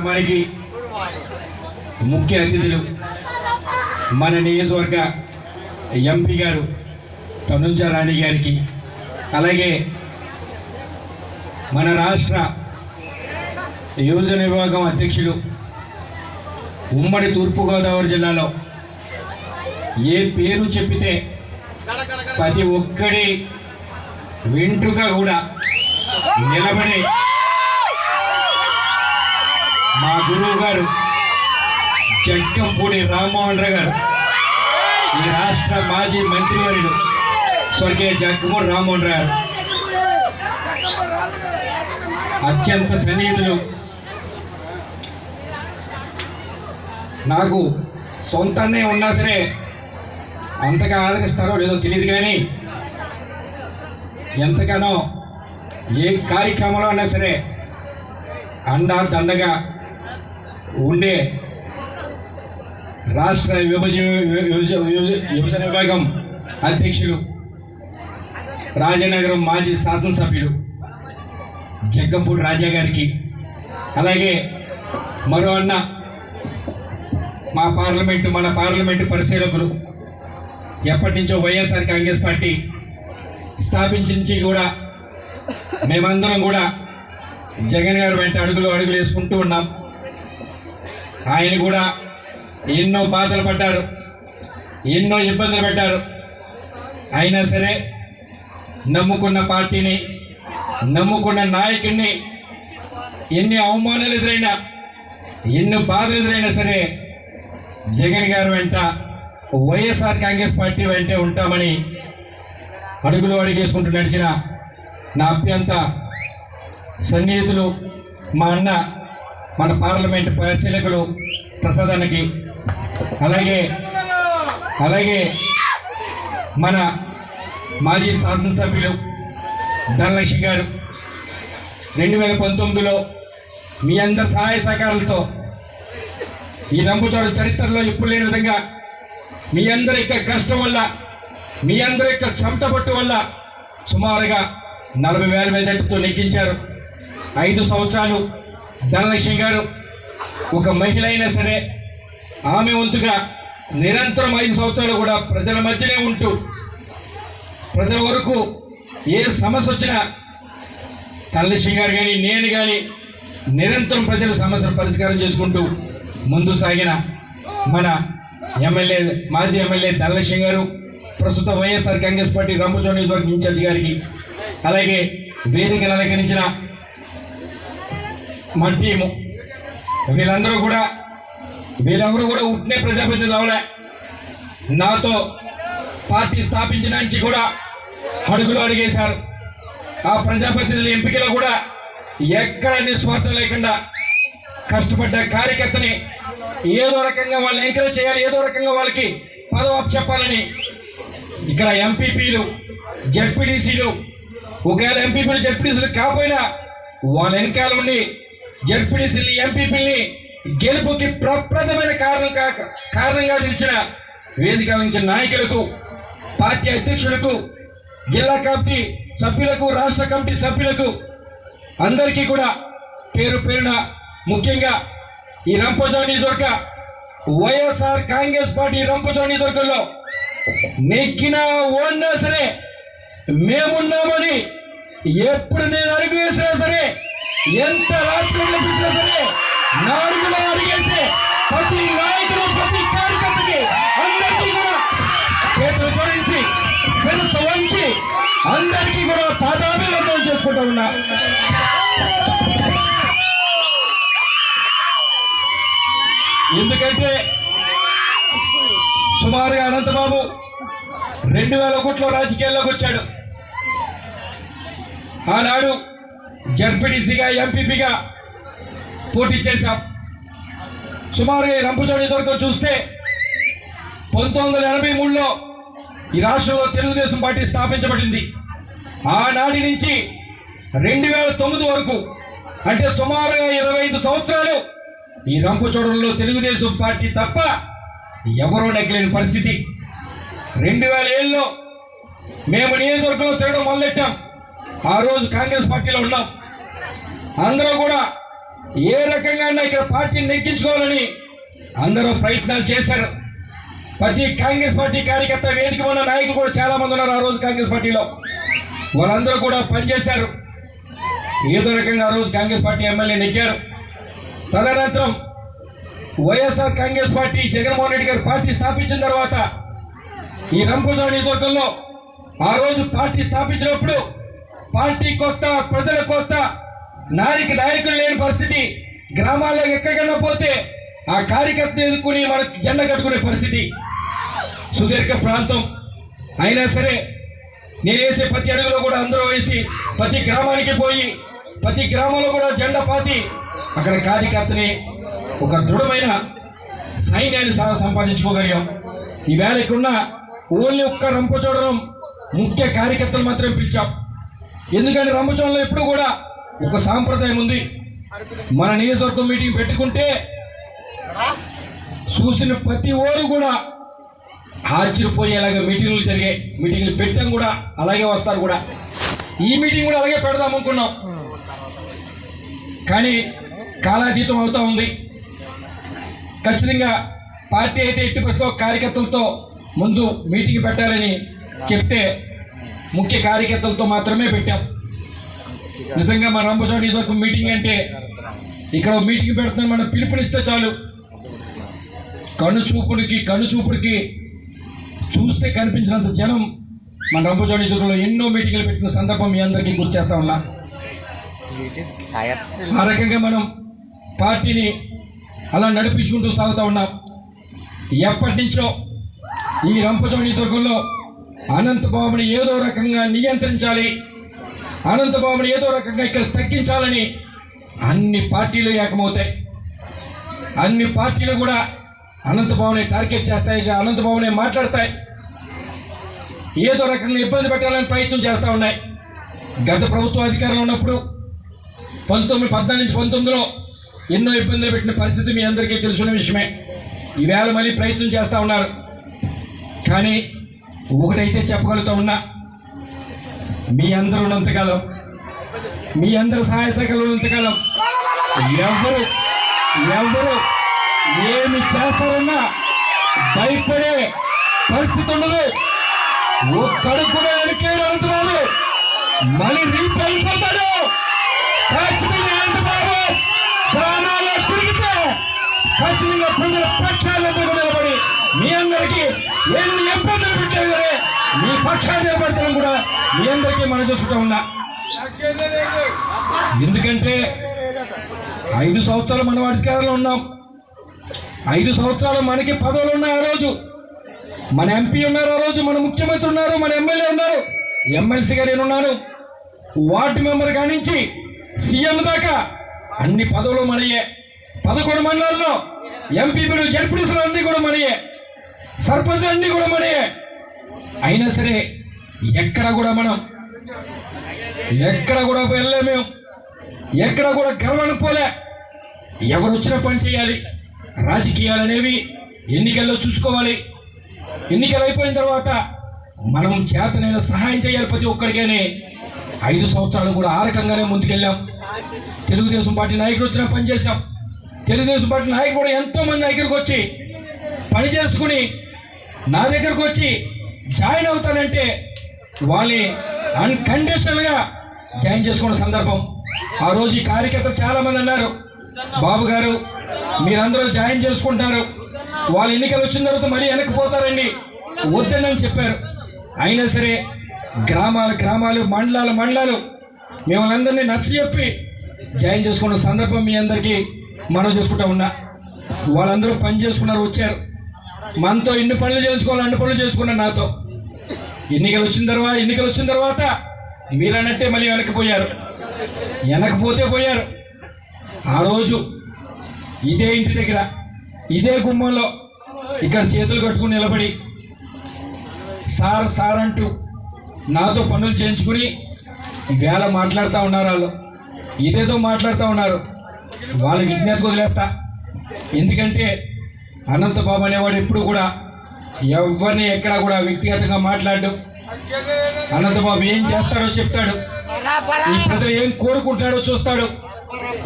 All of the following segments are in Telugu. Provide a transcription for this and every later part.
మనకి ముఖ్య అతిథులు మన నియోజకవర్గ ఎంపీ గారు తనుజ రాణి గారికి అలాగే మన రాష్ట్ర యువజన విభాగం అధ్యక్షులు ఉమ్మడి తూర్పుగోదావరి జిల్లాలో ఏ పేరు చెప్పితే ప్రతి ఒక్కడి వెంట్రుక కూడా నిలబడి మా గురువు గారు జగ్గంపూడి రామ్మోహన్ రావు గారు ఈ రాష్ట్ర మాజీ మంత్రివర్యుడు స్వర్గీయ జగ్గంపూడి రామ్మోహన్ రావు గారు. అత్యంత సన్నిహితులు. నాకు సొంతనే ఉన్నా సరే అంతగా ఆదరిస్తారో లేదో తెలియదు కానీ ఎంతగానో ఏ కార్యక్రమంలో అయినా సరే అండా దండగా ఉండే రాష్ట్ర విభజన విభజ- విభజన విభాగం అధ్యక్షులు రాజనగరం మాజీ శాసనసభ్యులు జగ్గంపూడి రాజా గారికి అలాగే మరో అన్న మా పార్లమెంటు మన పార్లమెంటు పరిశీలకులు ఎప్పటి నుంచో వైఎస్ఆర్ కాంగ్రెస్ పార్టీ స్థాపించి కూడా మేమందరం కూడా జగన్ గారు వెంట అడుగులు అడుగులు వేసుకుంటూ ఉన్నాం. ఆయన కూడా ఎన్నో బాధలు పడ్డారు ఎన్నో ఇబ్బందులు పడ్డారు అయినా సరే నమ్ముకున్న పార్టీని నమ్ముకున్న నాయకుడిని ఎన్ని అవమానాలు ఎదురైనా ఎన్ని బాధలు ఎదురైనా సరే జగన్ గారు వెంట వైఎస్ఆర్ కాంగ్రెస్ పార్టీ వెంటే ఉంటామని అడుగులు అడిగేసుకుంటూ నడిచిన నా అభ్యంత సన్నిహితులు మా అన్న మన పార్లమెంట్ పరిశీలకులు ప్రసాదానికి అలాగే అలాగే మన మాజీ శాసనసభ్యులు ధనలక్ష్మి గారు. రెండు వేల పంతొమ్మిదిలో మీ అందరి సహాయ సహకారాలతో ఈ రంపుచోడ చరిత్రలో ఇప్పుడు లేని విధంగా మీ అందరి యొక్క కష్టం వల్ల మీ అందరి యొక్క చెమట పట్టు వల్ల సుమారుగా నలభై వేల మెజార్టీతో నెగ్గించారు. ఐదు సంవత్సరాలు ధనలక్ష్మి గారు ఒక మహిళ అయినా సరే ఆమె వంతుగా నిరంతరం ఐదు సంవత్సరాలు కూడా ప్రజల మధ్యనే ఉంటూ ప్రజల వరకు ఏ సమస్య వచ్చినా ధనలక్ష్మి గారు కానీ నేను కానీ నిరంతరం ప్రజల సమస్యలు పరిష్కారం చేసుకుంటూ ముందు సాగిన మన ఎమ్మెల్యే మాజీ ఎమ్మెల్యే ధనలక్ష్మి గారు ప్రస్తుత వైఎస్ఆర్ కాంగ్రెస్ పార్టీ రంపచోడ నియోజకవర్గ ఇన్ఛార్జ్ గారికి అలాగే వేదికలు అలంకరించిన మా టీము వీళ్ళందరూ కూడా వీళ్ళెవరూ కూడా ఉట్నే ప్రజాప్రతినిధులు అవలే నాతో పార్టీ స్థాపించిన నుంచి కూడా అడుగులు అడిగేశారు. ఆ ప్రజాప్రతినిధుల ఎంపికలో కూడా ఎక్కడ నిస్వార్థం లేకుండా కష్టపడ్డ కార్యకర్తని ఏదో రకంగా వాళ్ళని ఎంకరేజ్ చేయాలి ఏదో రకంగా వాళ్ళకి పదవాపు చెప్పాలని ఇక్కడ ఎంపీపీలు జడ్పీటీసీలు ఒకవేళ ఎంపీపీలు జడ్పీటీసీలు కాకపోయినా వాళ్ళ వెనకాల ఉండి జడ్పీటీసీని ఎంపీపీని గెలుపుకి ప్రప్రదమైన కారణం కాక కారణంగా నిలిచిన వేదిక నుంచి నాయకులకు పార్టీ అధ్యక్షులకు జిల్లా కమిటీ సభ్యులకు రాష్ట్ర కమిటీ సభ్యులకు అందరికీ కూడా పేరు పేరున ముఖ్యంగా ఈ రంపచోడ నియోజకవర్గ వైఎస్ఆర్ కాంగ్రెస్ పార్టీ రంపచోడ నియోజకవర్గంలో నెక్కినా ఓడినా సరే మేమున్నామని ఎప్పుడు నేను అడుగు వేసినా సరే ఎంత రాత్రి కనిపించినా సరే నాలుగులో అడిగేసి ప్రతి నాయకుడు ప్రతి కార్యకర్తకి అందరికీ కూడా చేతులు జోడించి శిరస్సు వంచి అందరికీ కూడా పాదాభివందనం చేసుకుంటూ ఉన్నా. ఎందుకంటే సుమారుగా అనంతబాబు రెండు వేల ఒకటిలో రాజకీయాల్లోకి వచ్చాడు. ఆనాడు జడ్పీటీసీగా ఎంపీపీగా పోటీ చేశాం. సుమారుగా ఈ రంపచోడి చూస్తే పంతొమ్మిది వందల ఎనభై మూడులో ఈ రాష్ట్రంలో తెలుగుదేశం పార్టీ స్థాపించబడింది. ఆనాటి నుంచి రెండు వేల తొమ్మిది వరకు అంటే సుమారుగా ఇరవై ఐదు సంవత్సరాలు ఈ రంపచోడవరంలో తెలుగుదేశం పార్టీ తప్ప ఎవరూ నెగ్గలేని పరిస్థితి. రెండు వేల ఏళ్ళలో మేము నియోజకవర్గంలో తిరగడం మొదలెట్టాం. ఆ రోజు కాంగ్రెస్ పార్టీలో ఉన్నాం. అందరూ కూడా ఏ రకంగా ఇక్కడ పార్టీని నెగ్గించుకోవాలని అందరూ ప్రయత్నాలు చేశారు. ప్రతి కాంగ్రెస్ పార్టీ కార్యకర్త వేదిక ఉన్న నాయకులు కూడా చాలా మంది ఉన్నారు ఆ రోజు కాంగ్రెస్ పార్టీలో. వాళ్ళందరూ కూడా పనిచేశారు. ఏదో రకంగా ఆ రోజు కాంగ్రెస్ పార్టీ ఎమ్మెల్యే నెగ్గారు. తదనంతరం వైఎస్ఆర్ కాంగ్రెస్ పార్టీ జగన్మోహన్ రెడ్డి గారు పార్టీ స్థాపించిన తర్వాత ఈ రంపజోడ నియోజకవర్గంలో ఆ రోజు పార్టీ స్థాపించినప్పుడు పార్టీ కొత్త ప్రజల కొత్త నారికి నాయకులు లేని పరిస్థితి గ్రామాల్లో ఎక్కగన్నా పోతే ఆ కార్యకర్తను ఎదుర్కొని మనకు జెండా కట్టుకునే పరిస్థితి. సుదీర్ఘ ప్రాంతం. అయినా సరే నేను వేసే ప్రతి అడుగులో కూడా అందరూ వేసి ప్రతి గ్రామానికి పోయి ప్రతి గ్రామంలో కూడా జెండా పాతి అక్కడ కార్యకర్తని ఒక దృఢమైన సైన్యాన్ని సంపాదించుకోగలిగాం. ఈవేళ ఇక్కడున్న ఓన్లీ ఒక్క రంపచోడడం ముఖ్య కార్యకర్తలు మాత్రమే పిలిచాం. ఎందుకంటే రంభచోళంలో ఎప్పుడు కూడా ఒక సాంప్రదాయం ఉంది. మన నియోజకవర్గం మీటింగ్ పెట్టుకుంటే చూసిన ప్రతి ఓరు కూడా ఆశ్చర్యపోయేలాగా మీటింగ్లు జరిగాయి మీటింగ్లు పెట్టాం కూడా అలాగే వస్తారు కూడా. ఈ మీటింగ్ కూడా అలాగే పెడదాం అనుకున్నాం. కానీ కాలాతీతం అవుతూ ఉంది. ఖచ్చితంగా పార్టీ అయితే ఎట్టి పరిస్థితుల్లో కార్యకర్తలతో ముందు మీటింగ్ పెట్టాలని చెప్తే ముఖ్య కార్యకర్తలతో మాత్రమే పెట్టాం. నిజంగా మన రంభచోటి ఇదొక మీటింగ్ అంటే ఇక్కడ మీటింగ్ పెడుతున్నాం మనం పిలుపునిస్తే చాలు. కనుచూపుడికి చూపుడికి చూపుడికి చూస్తే కనిపించినంత జనం మన రంభచోటి నియోజకవర్గంలో ఎన్నో మీటింగ్లు పెట్టిన సందర్భం మీ అందరికీ గుర్తిస్తా ఉన్నా. ఆ రకంగా మనం పార్టీని అలా నడిపించుకుంటూ సాగుతూ ఉన్నాం. ఎప్పటి నుంచో ఈ రంపచోని దుర్గంలో అనంతబాబుని ఏదో రకంగా నియంత్రించాలి. అనంతబాబుని ఏదో రకంగా ఇక్కడ తగ్గించాలని అన్ని పార్టీలు ఏకమవుతాయి. అన్ని పార్టీలు కూడా అనంతబాబుని టార్గెట్ చేస్తాయి అనంతబాబుని మాట్లాడతాయి. ఏదో రకంగా ఇబ్బంది పెట్టాలని ప్రయత్నం చేస్తూ ఉన్నాయి. గత ప్రభుత్వ అధికారంలో ఉన్నప్పుడు పంతొమ్మిది పద్నాలుగు నుంచి పంతొమ్మిదిలో ఎన్నో ఇబ్బందులు పెట్టిన పరిస్థితి మీ అందరికీ తెలుసున్న విషయమే. ఈవేళ మళ్ళీ ప్రయత్నం చేస్తూ ఉన్నారు. కానీ ఒకటైతే చెప్పగలుగుతా ఉన్నా మీ అందరూ ఉన్నంతకాలం మీ అందరు సహాయ శాఖలు ఉన్నంతకాలం ఎవరు ఎవరు ఏమి చేస్తారన్నా భయపడే పరిస్థితి ఉండదు ఒక్కడు కూడా ఎరికేడు మళ్ళీ రీపల్లిపోతాడు ఖచ్చితంగా అనంతబాబు గ్రామాల్లో తిరిగితే ఖచ్చితంగా ప్రజల పక్షాలంతా నిలబడి మీ అందరికీ నేను ఇబ్బందులు పెట్టారు మీ పక్షాన్ని నిలబడతాం కూడా మీ అందరికీ మనం చూసుకుంటా ఉన్నా. ఎందుకంటే ఐదు సంవత్సరాలు మనం అధికారంలో ఉన్నాం. ఐదు సంవత్సరాలు మనకి పదవులు ఉన్నాయి ఆ రోజు. మన ఎంపీ ఉన్నారు ఆ రోజు మన ముఖ్యమంత్రి ఉన్నారు మన ఎమ్మెల్యే ఉన్నారు. ఎమ్మెల్సీగా నేను ఉన్నాను వార్డు మెంబర్ కానించి సీఎం దాకా అన్ని పదవులు మనయే. పదకొండు మండలాల్లో ఎంపీలు జడ్పీటీసీలు అన్ని కూడా మనయే. సర్పంచ్ అన్ని కూడా మనే అయినా సరే ఎక్కడ కూడా మనం ఎక్కడ కూడా వెళ్ళలే మేము. ఎక్కడ కూడా గర్వాన్ని పోలే ఎవరు వచ్చినా పని చేయాలి. రాజకీయాలు అనేవి ఎన్నికల్లో చూసుకోవాలి. ఎన్నికలు అయిపోయిన తర్వాత మనం చేతనైన సహాయం చేయాలి ప్రతి ఒక్కరికైనా. ఐదు సంవత్సరాలు కూడా ఆ రకంగానే ముందుకెళ్ళాం. తెలుగుదేశం పార్టీ నాయకుడు వచ్చినా పనిచేశాం తెలుగుదేశం పార్టీ నాయకుడు కూడా ఎంతోమంది దగ్గరికి వచ్చి పని చేసుకుని నా దగ్గరకు వచ్చి జాయిన్ అవుతానంటే వాళ్ళని అన్కండిషనల్గా జాయిన్ చేసుకున్న సందర్భం. ఆ రోజు ఈ కార్యకర్తలు చాలామంది అన్నారు బాబు గారు మీరందరూ జాయిన్ చేసుకుంటారు వాళ్ళు ఎన్నికలు వచ్చిన తర్వాత మరీ వెనక్కిపోతారండి వద్దని చెప్పారు. అయినా సరే గ్రామాలు గ్రామాలు మండలాలు మండలాలు మిమ్మల్ని అందరినీ నచ్చ చెప్పి జాయిన్ చేసుకున్న సందర్భం మీ అందరికీ మనం చేసుకుంటా ఉన్నా. వాళ్ళందరూ పని చేసుకున్నారు వచ్చారు. మనతో ఎన్ని పనులు చేయించుకోవాలి అన్ని పనులు చేయించుకున్నాను నాతో. ఎన్నికలు వచ్చిన తర్వాత ఎన్నికలు వచ్చిన తర్వాత మీరన్నట్టే మళ్ళీ వెనక్కిపోయారు వెనకపోతే పోయారు. ఆ రోజు ఇదే ఇంటి దగ్గర ఇదే గుమ్మంలో ఇక్కడ చేతులు కట్టుకుని నిలబడి సార్ సార్ అంటూ నాతో పనులు చేయించుకుని వేళ మాట్లాడుతూ ఉన్నారు వాళ్ళు. ఇదేదో మాట్లాడుతూ ఉన్నారు. వాళ్ళ విజ్ఞత వదిలేస్తా. ఎందుకంటే అనంతబాబు అనేవాడు ఎప్పుడు కూడా ఎవరిని ఎక్కడ కూడా వ్యక్తిగతంగా మాట్లాడు అనంతబాబు ఏం చేస్తాడో చెప్తాడు. ఈ ప్రజలు ఏం కోరుకుంటున్నాడో చూస్తాడు.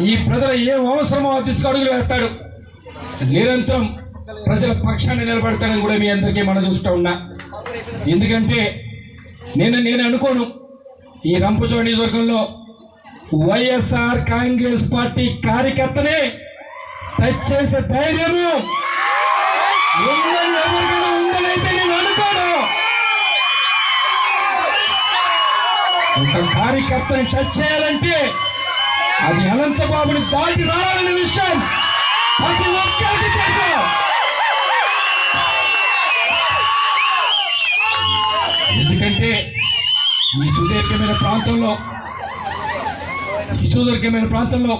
ఈ ప్రజలు ఏం అవసరమో అది తీసుకు అడుగులు వేస్తాడు. నిరంతరం ప్రజల పక్షాన్ని నిలబడతాడని కూడా మీ అందరికీ మనం చూస్తూ ఉన్నా. ఎందుకంటే నేను నేను అనుకోను ఈ రంపచోడ నియోజకవర్గంలో వైఎస్ఆర్ కాంగ్రెస్ పార్టీ కార్యకర్తనే టచ్ చేసే ధైర్యము కార్యకర్తని టచ్ చేయాలంటే అది అనంతబాబుని దాటి రావాలనే విషయం ప్రతి ఒక్కరికి తెలుసు. ఎందుకంటే ఈ సుదీర్ఘమైన ప్రాంతంలో ఈ సుదీర్ఘమైన ప్రాంతంలో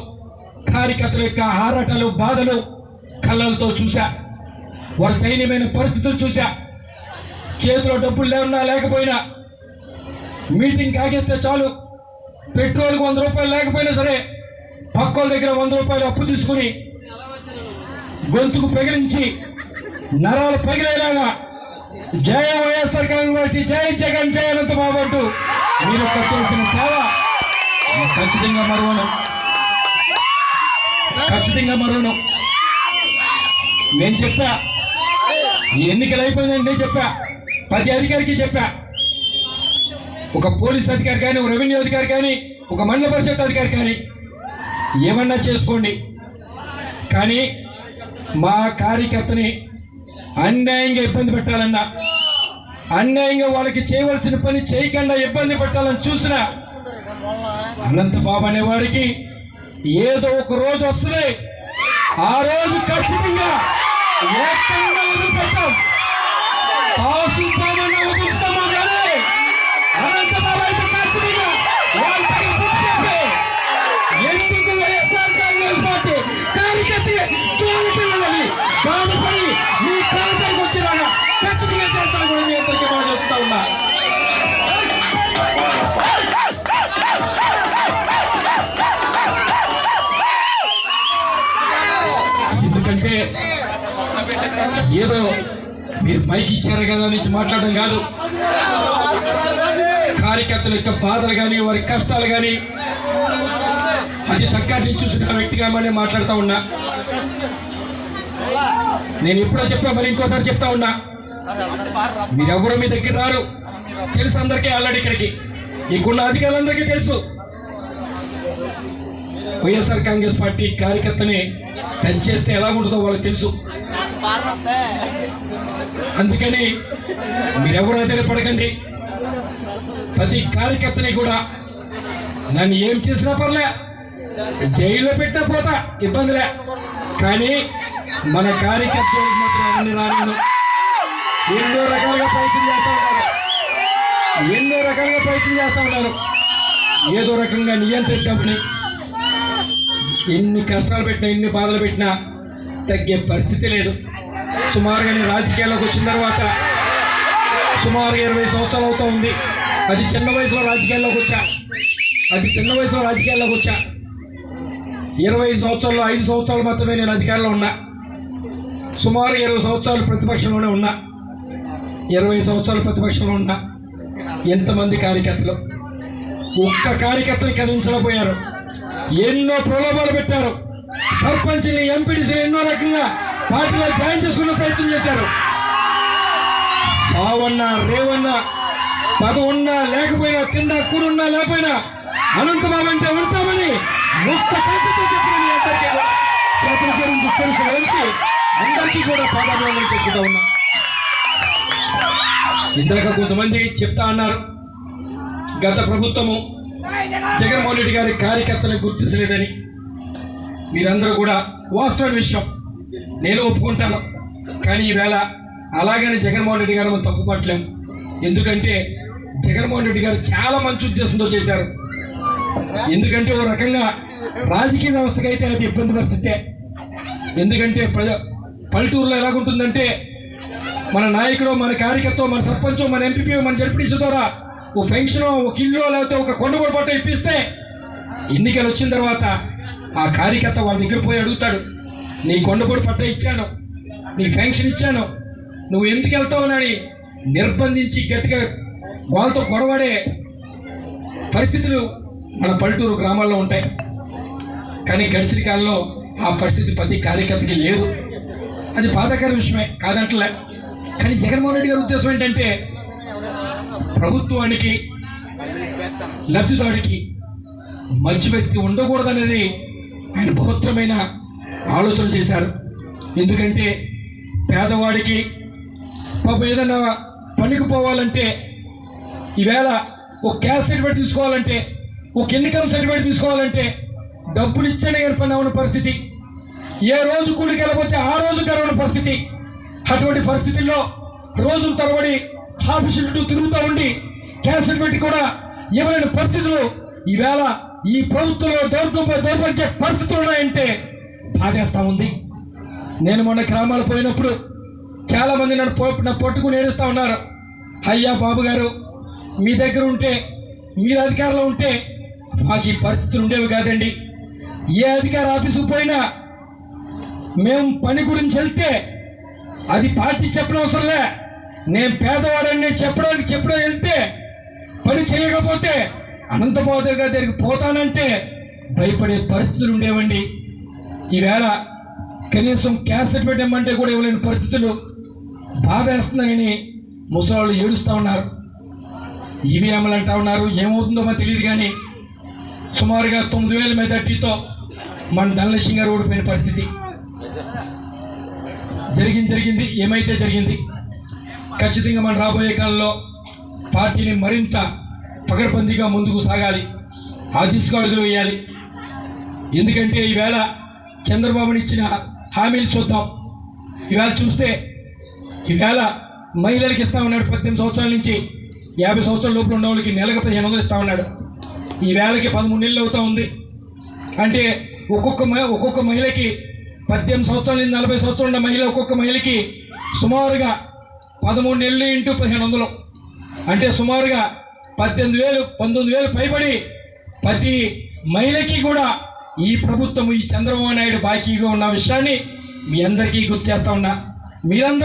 కార్యకర్తల యొక్క ఆరాటాలు బాధలు కళ్ళలతో చూశా. వారి దైన్యమైన పరిస్థితులు చూశా. చేతిలో డబ్బులు లేవున్నా లేకపోయినా మీటింగ్ కాగేస్తే చాలు. పెట్రోల్కి వంద రూపాయలు లేకపోయినా సరే పక్కోళ్ళ దగ్గర వంద రూపాయలు అప్పు తీసుకుని గొంతుకు పెగిలించి నరాలు పగిలేలాగా జయ వైఎస్ఆర్ కాంగ్రెస్ పార్టీ జై జగన్ జయ అనంత బాబు మీరు చేసిన సేవ ఖచ్చితంగా మరువను. ఖచ్చితంగా మరువను. నేను చెప్పా ఎన్నికలు అయిపోయిందంటే చెప్పా. ప్రతి అధికారికి చెప్పా. ఒక పోలీస్ అధికారి కానీ ఒక రెవెన్యూ అధికారి కానీ ఒక మండల పరిషత్ అధికారి కానీ ఏమన్నా చేసుకోండి. కానీ మా కార్యకర్తని అన్యాయంగా ఇబ్బంది పెట్టాలన్నా అన్యాయంగా వాళ్ళకి చేయవలసిన పని చేయకుండా ఇబ్బంది పెట్టాలని చూసిన అనంత బాబు అనేవాడికి ఏదో ఒక రోజు వస్తుంది. ఆ రోజు ఖచ్చితంగా Yes, yeah. yeah. yeah. ఏదో మీరు పైకి ఇచ్చారు కదా అని మాట్లాడడం కాదు. కార్యకర్తల యొక్క బాధలు కానీ వారి కష్టాలు కానీ అది దగ్గర నుంచి చూసిన వ్యక్తిగా మళ్ళీ మాట్లాడుతూ ఉన్నా. నేను ఎప్పుడో చెప్పా మరి ఇంకోసారి చెప్తా ఉన్నా. మీరెవరు మీ దగ్గర రారు? తెలుసు అందరికీ ఆల్రెడీ ఇక్కడికి. ఇక్కడున్న అధికారులందరికీ తెలుసు. వైఎస్ఆర్ కాంగ్రెస్ పార్టీ కార్యకర్తని టచ్ చేస్తే ఎలా ఉంటుందో వాళ్ళకి తెలుసు. అందుకని మీరెవరు దగ్గర పడకండి. ప్రతి కార్యకర్తని కూడా నన్ను ఏం చేసినా పర్లే జైల్లో పెట్టినా పోతా ఇబ్బందిలే కానీ మన కార్యకర్తలకు మాత్రం అన్ని రాను ఎన్నో రకాలుగా ప్రయత్నం చేస్తా ఉన్నారు. ఎన్నో రకాలుగా ప్రయత్నం చేస్తా ఉన్నారు. ఏదో రకంగా నియంత్రించమని ఎన్ని కష్టాలు పెట్టినా ఎన్ని బాధలు పెట్టినా తగ్గే పరిస్థితి లేదు. సుమారుగా నేను రాజకీయాల్లోకి వచ్చిన తర్వాత సుమారుగా ఇరవై సంవత్సరాలు అవుతా ఉంది. అది చిన్న వయసులో రాజకీయాల్లోకి వచ్చా. అది చిన్న వయసులో రాజకీయాల్లోకి వచ్చా. ఇరవై సంవత్సరాల్లో ఐదు సంవత్సరాలు మాత్రమే నేను అధికారంలో ఉన్నా. సుమారు ఇరవై సంవత్సరాలు ప్రతిపక్షంలోనే ఉన్నా. ఇరవై సంవత్సరాలు ప్రతిపక్షంలో ఉన్నా. ఎంతమంది కార్యకర్తలు? ఒక్క కార్యకర్తని కదిలించలేకపోయారు. ఎన్నో ప్రలోభాలు పెట్టారు. సర్పంచ్ని ఎంపీడీసీని ఎన్నో రకంగా పార్టీలో జాయిన్ చేసుకునే ప్రయత్నం చేశారు. సావన్నా రేవన్నా పదవున్నా లేకపోయినా కింద కూరున్నా లేకపోయినా అనంతబాబు అంటే ఉంటామని ముక్త కంటితో చెప్పిన అందరికీ కూడా చేతుల గురించి తెలుసు వహించి అందరికీ కూడా పాదాభివందనం చేస్తూ ఉన్నా. ఇందాక కొంతమంది చెప్తా అన్నారు గత ప్రభుత్వము జగన్మోహన్ రెడ్డి గారి కార్యకర్తలను గుర్తించలేదని. మీరందరూ కూడా వాస్తవ విషయం. నేను ఒప్పుకుంటాను. కానీ ఈవేళ అలాగని జగన్మోహన్ రెడ్డి గారు మనం తప్పుపట్టలేము ఎందుకంటే జగన్మోహన్ రెడ్డి గారు చాలా మంచి ఉద్దేశంతో చేశారు. ఎందుకంటే ఓ రకంగా రాజకీయ వ్యవస్థకైతే అయితే అది ఇబ్బంది పరిస్థితే. ఎందుకంటే ప్రజ పల్లెటూరులో ఎలాగుంటుందంటే మన నాయకుడు మన కార్యకర్త మన సర్పంచ్ మన ఎంపీపీ మన జడ్పీటీసీ ద్వారా ఓ ఫంక్షన్ ఒక ఇల్లు లేకపోతే ఒక కొండ కూడా పట్ట ఇప్పిస్తే ఎన్నికలు వచ్చిన తర్వాత ఆ కార్యకర్త వాళ్ళ దగ్గర పోయి అడుగుతాడు. నీ కొండపూడి పట్ట ఇచ్చాను. నీ ఫెన్షన్ ఇచ్చాను. నువ్వు ఎందుకు వెళ్తావునని నిర్బంధించి గట్టిగా వాళ్ళతో గొడవడే పరిస్థితులు మన పల్లెటూరు గ్రామాల్లో ఉంటాయి. కానీ గడిచిన కాలంలో ఆ పరిస్థితి ప్రతి కార్యకర్తకి లేదు. అది బాధాకర విషయమే కాదంటలే. కానీ జగన్మోహన్ రెడ్డి గారి ఉద్దేశం ఏంటంటే ప్రభుత్వానికి లబ్ధిదారుడికి మంచి వ్యక్తి ఉండకూడదనేది ఆయన బహుత్తరమైన ఆలోచన చేశారు. ఎందుకంటే పేదవాడికి పాపం ఏదైనా పనికి పోవాలంటే ఈవేళ ఒక క్యాస్ట్ సర్టిఫికేట్ తీసుకోవాలంటే ఒక ఇన్కమ్ సర్టిఫికేట్ తీసుకోవాలంటే డబ్బులు ఇచ్చేనే ఏర్పడిన ఉన్న పరిస్థితి. ఏ రోజు కూలికి వెళ్ళబోతే ఆ రోజు కరవని పరిస్థితి. అటువంటి పరిస్థితుల్లో రోజులు తరబడి ఆఫీసుల చుట్టూ తిరుగుతూ ఉండి క్యాన్సర్ సర్టిఫికేట్ కూడా ఇవ్వలేని పరిస్థితులు ఈవేళ ఈ ప్రభుత్వంలో దౌర్గ దౌర్భాగ్య పరిస్థితులు ఉన్నాయంటే తాగేస్తూ ఉంది. నేను మొన్న గ్రామాలు పోయినప్పుడు చాలామంది నన్ను పో- పట్టుకుని ఏడుస్తూ ఉన్నారు. అయ్యా బాబు గారు మీ దగ్గర ఉంటే మీరు అధికారంలో ఉంటే మాకు ఈ పరిస్థితులు ఉండేవి కాదండి. ఏ అధికార ఆఫీసుకు పోయినా మేము పని గురించి వెళ్తే అది పార్టీ చెప్పడం అవసరంలే నేను పేదవాడని నేను చెప్పడానికి చెప్పడం వెళ్తే పని చేయకపోతే అనంతబాబు గారి దగ్గరికి పోతానంటే భయపడే పరిస్థితులు ఉండేవండి. ఈవేళ కనీసం క్యాసెట్ పెట్టమంటే కూడా ఇవ్వలేని పరిస్థితులు బాధ వేస్తున్నాయని ముసలాళ్ళు ఏడుస్తూ ఉన్నారు. ఈవీఎంలు అంటా ఉన్నారు. ఏమవుతుందో మాకు తెలియదు కానీ సుమారుగా తొమ్మిది వేల మెజార్టీతో మన ధనలక్ష్మి గారు ఓడిపోయిన పరిస్థితి. జరిగింది జరిగింది. ఏమైతే జరిగింది? ఖచ్చితంగా మన రాబోయే కాలంలో పార్టీని మరింత పకడ్బందీగా ముందుకు సాగాలి. ఆ దిశగా అడుగులు వేయాలి. ఎందుకంటే ఈవేళ చంద్రబాబుని ఇచ్చిన హామీలు చూద్దాం. ఈవేళ చూస్తే ఈవేళ మహిళలకు ఇస్తా ఉన్నాడు పద్దెనిమిది సంవత్సరాల నుంచి యాభై సంవత్సరాల లోపల ఉన్న వాళ్ళకి నెలకు పదిహేను వందలు ఇస్తా ఉన్నాడు. ఈ వేళకి పదమూడు నెలలు అవుతా ఉంది. అంటే ఒక్కొక్క ఒక్కొక్క మహిళకి పద్దెనిమిది సంవత్సరాల నుంచి నలభై సంవత్సరాలు ఉన్న మహిళ ఒక్కొక్క మహిళకి సుమారుగా పదమూడు నెలలు ఇంటూ పదిహేను వందలు. అంటే సుమారుగా పద్దెనిమిది వేలు పంతొమ్మిది వేలు పైబడి ప్రతి మహిళకి కూడా ఈ ప్రభుత్వం ఈ చంద్రబాబు నాయుడు బాకీగా ఉన్న విషయాన్ని మీ అందరికీ గుర్తు చేస్తా ఉన్నా. మీరందరూ